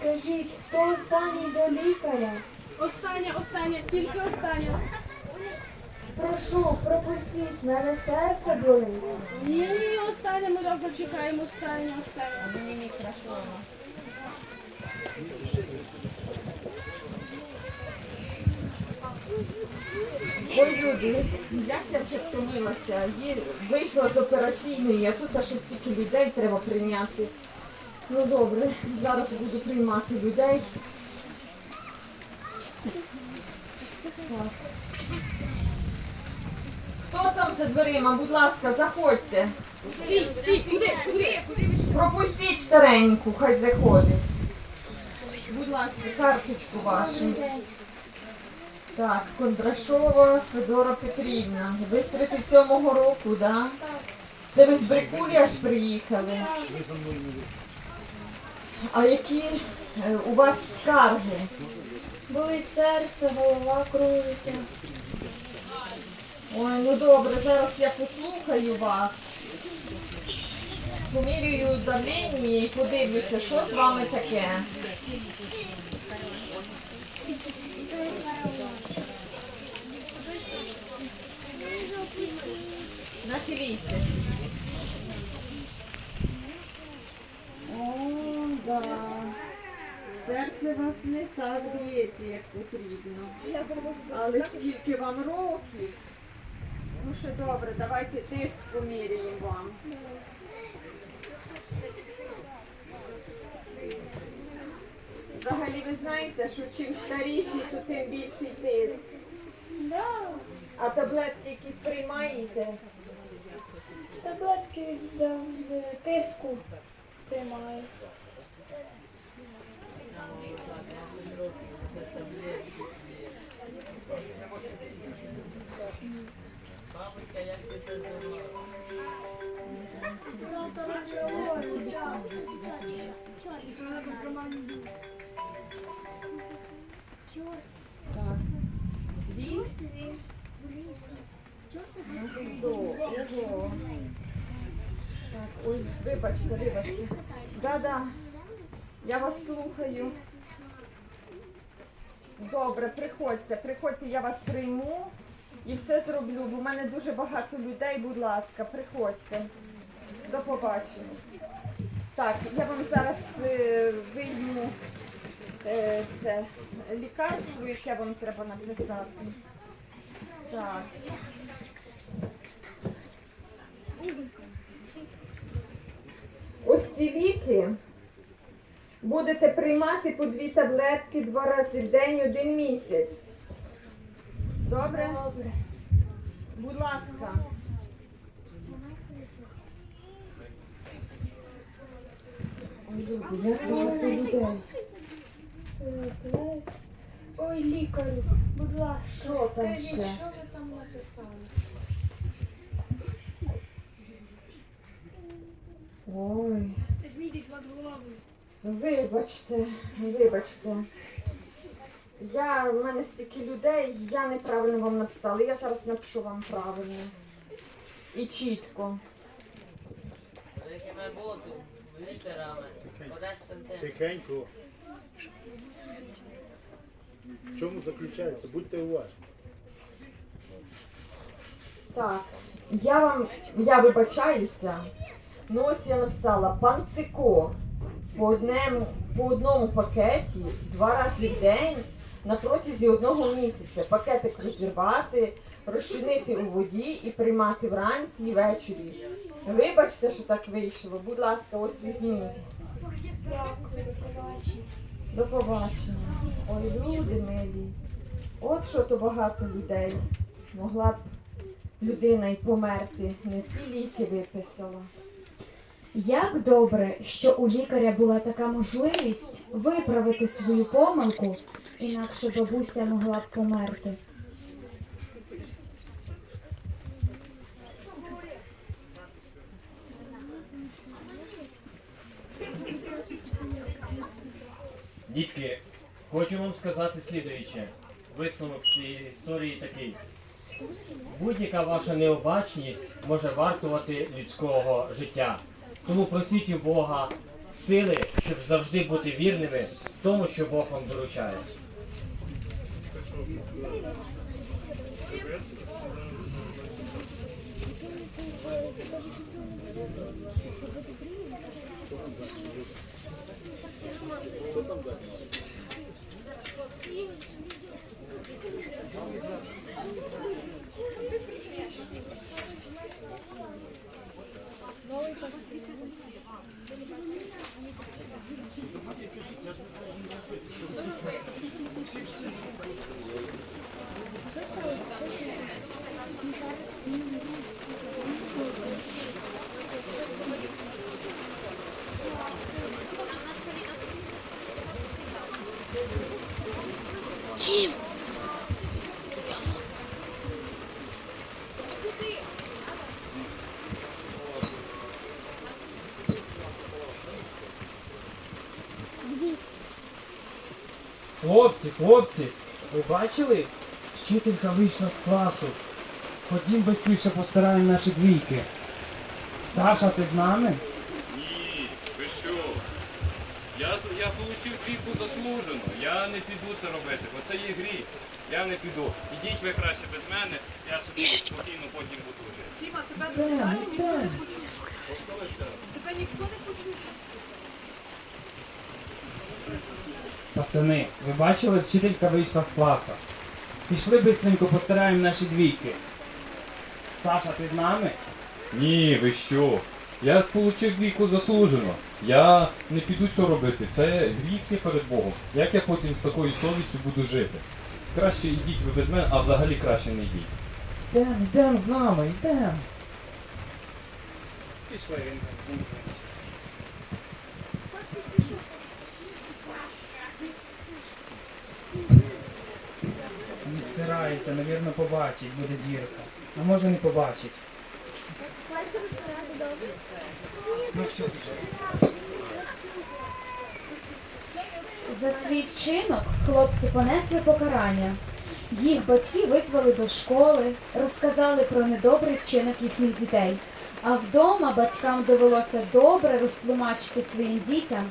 Скажіть, хто останній до лікаря? Остання, остання, тільки остання. Прошу, пропустіть, мене серце болить. Ні, ні, остання, ми вас зачекаємо, остання, остання. Ой, люди, як я вже втомилася. Є- Вийшла з операційної, а тут аж стільки людей треба прийняти. Ну добре, зараз буду приймати людей. Так. Хто там за дверима? Будь ласка, заходьте. Всі, всі, куди, куди, куди ви ще? Пропустіть стареньку, хай заходить. Будь ласка, карточку вашу. Так, Кондрашова Федора Петрівна. Ви з 37-го року, да? Це ви з Брикулі аж приїхали. А які е, у вас скарги? Болить серце, голова кружиться. Ой, ну добре, зараз я послухаю вас. Помірюю давлення і подивлюся, що з вами таке. Нахиліться. О, да. Серце вас не так б'ється, як потрібно. Але скільки вам років? Ну що добре, давайте тиск поміряємо вам. Взагалі ви знаєте, що чим старіші, то тим більший тиск. А таблетки якісь приймаєте? таблетки від е, тиску приймаю. Так. 200. Сто. Ого. Так, ой, вибачте, вибачте. Да-да. Я вас слухаю. Добре, приходьте, приходьте, я вас прийму і все зроблю. Бо в мене дуже багато людей, будь ласка, приходьте. До побачення. Так, я вам зараз е, вийму е, це лікарство, яке вам треба написати. Так. Ось ці ліки будете приймати по дві таблетки два рази в день один місяць. Добре? Добре. Будь ласка. Ой, лікарю, будь ласка, Що там скажіть, ще? що ви там написали? Ой. Змійтесь вас головою. Вибачте, вибачте. Я, в мене стільки людей, я неправильно вам написала. Я зараз напишу вам правильно. І чітко. Якими бути літерами, 10 сантиметрів. Тихенько. В чому заключається? Будьте уважні. Так, я вам, я вибачаюся. Ну ось я написала панцико по одному, по одному пакеті два рази в день на протязі одного місяця. Пакетик розірвати, розчинити у воді і приймати вранці і ввечері. Вибачте, що так вийшло. Будь ласка, ось візьміть. До побачення. Ой, люди милі. От що то багато людей. Могла б людина й померти, не ті ліки виписала. Як добре, що у лікаря була така можливість виправити свою помилку, інакше бабуся могла б померти. Дітки, хочу вам сказати слідуюче. Висновок цієї історії такий. Будь-яка ваша необачність може вартувати людського життя. Тому просіть у Бога сили, щоб завжди бути вірними в тому, що Бог вам доручає. Хлопці, хлопці, ви бачили? Вчителька вийшла з класу. Ходім швидше постираємо наші двійки. Саша, ти з нами? Ні, ви що? Я, я отримав двійку заслужено. Я не піду це робити, бо це є гріх. Я не піду. Ідіть ви краще без мене, я собі спокійно потім буду жити. Фіма, тебе не знаю, ніхто не почув. Тебе ніхто не почув. Пацани, ви бачили, вчителька вийшла з класу. Пішли швидко постираємо наші двійки. Саша, ти з нами? Ні, ви що? Я отримав двійку заслужено. Я не піду цього робити. Це гріх є перед Богом. Як я потім з такою совістю буду жити? Краще йдіть ви без мене, а взагалі краще не йдіть. Йдем, йдем з нами, йдем. Не стирається, навірно, побачить, буде дірка. А може не побачить. Ну все. За свій вчинок хлопці понесли покарання. Їх батьки визвали до школи, розказали про недобрий вчинок їхніх дітей. А вдома батькам довелося добре розтлумачити своїм дітям,